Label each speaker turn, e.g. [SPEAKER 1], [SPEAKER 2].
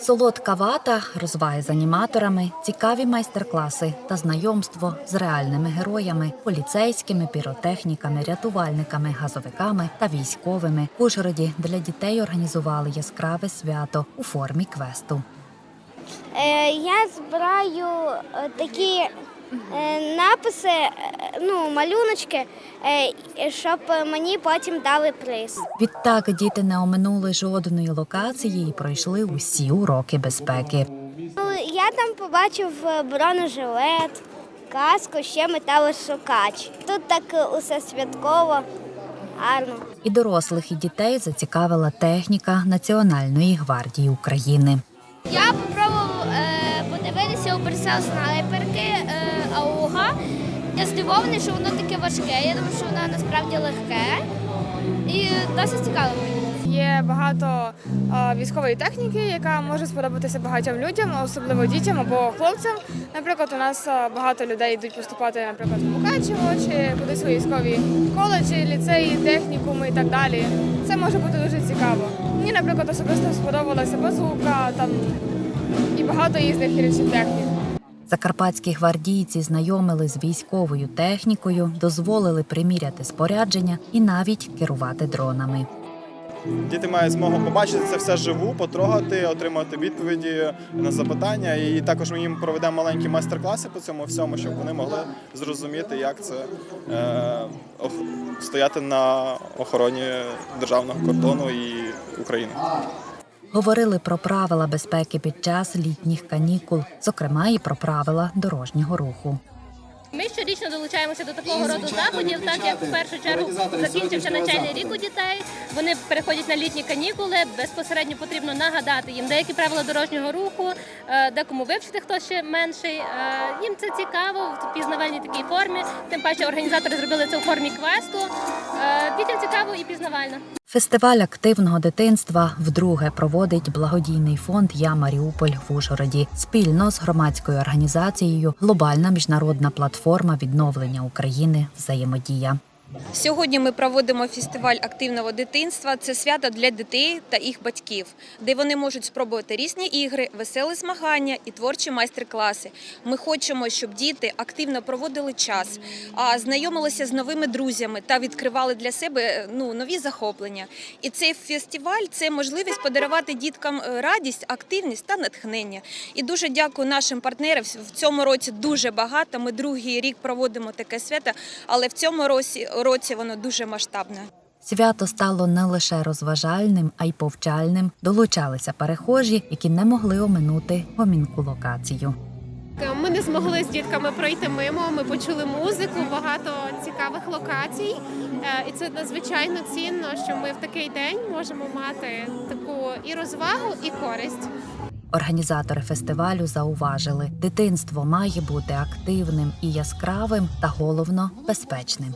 [SPEAKER 1] Солодка вата, розваги з аніматорами, цікаві майстер-класи та знайомство з реальними героями, поліцейськими, піротехніками, рятувальниками, газовиками та військовими. В Ужгороді для дітей організували яскраве свято у формі квесту.
[SPEAKER 2] Е, Я збираю такі е, написи, е, ну, малюночки, е, щоб мені потім дали приз.
[SPEAKER 1] Відтак діти не оминули жодної локації і пройшли усі уроки безпеки.
[SPEAKER 2] Ну, Я там побачив е, бронежилет, каску, ще металошукач. Тут так е, усе святково, гарно.
[SPEAKER 1] І дорослих, і дітей зацікавила техніка Національної гвардії України.
[SPEAKER 2] Я е, подивитися у прицел снайперки е, АУГа. Я здивований, що воно таке важке. Я думаю, що воно насправді легке і досить цікаво.
[SPEAKER 3] Є багато е, військової техніки, яка може сподобатися багатьом людям, особливо дітям або хлопцям. Наприклад, у нас е, багато людей йдуть поступати, наприклад, в Мукачево чи кудись у військові коледжі, ліцеї, технікуми і так далі. Це може бути дуже цікаво. Мені, наприклад, особисто сподобалася базука там і багато різних інших технік.
[SPEAKER 1] Закарпатські гвардійці знайомили з військовою технікою, дозволили приміряти спорядження і навіть керувати дронами.
[SPEAKER 4] Діти мають змогу побачити це все живу, потрогати, отримати відповіді на запитання. І також ми їм проведемо маленькі майстер-класи по цьому всьому, щоб вони могли зрозуміти, як це е, ох- стояти на охороні державного кордону і України.
[SPEAKER 1] Говорили про правила безпеки під час літніх канікул, зокрема і про правила дорожнього руху.
[SPEAKER 5] Ми щорічно долучаємося до такого роду заходів, так як в першу чергу закінчився навчальний рік у дітей. Вони переходять на літні канікули. Безпосередньо потрібно нагадати їм деякі правила дорожнього руху, е, декому вивчити хто ще менший. Е, Їм це цікаво в пізнавальній такій формі. Тим паче організатори зробили це у формі квесту. Е, Дітям цікаво і пізнавально.
[SPEAKER 1] Фестиваль активного дитинства вдруге проводить благодійний фонд Я Маріуполь в Ужгороді спільно з громадською організацією Глобальна міжнародна платформа відновлення України взаємодія.
[SPEAKER 6] Сьогодні ми проводимо фестиваль активного дитинства. Це свято для дітей та їх батьків, де вони можуть спробувати різні ігри, веселі змагання і творчі майстер-класи. Ми хочемо, щоб діти активно проводили час, знайомилися з новими друзями та відкривали для себе ну, нові захоплення. І цей фестиваль це можливість подарувати діткам е, радість, активність та натхнення. І дуже дякую нашим партнерам. В цьому році дуже багато. Ми другий рік проводимо таке свято, але в цьому році, році воно дуже масштабне.
[SPEAKER 1] Свято стало не лише розважальним, а й повчальним. Долучалися перехожі, які не могли оминути гомінку локацію.
[SPEAKER 7] Ми не змогли з дітками пройти мимо. Ми почули музику, багато цікавих локацій. Е, І це надзвичайно цінно, що ми в такий день можемо мати таку і розвагу, і користь.
[SPEAKER 1] Організатори фестивалю зауважили, дитинство має бути активним і яскравим, та головно безпечним.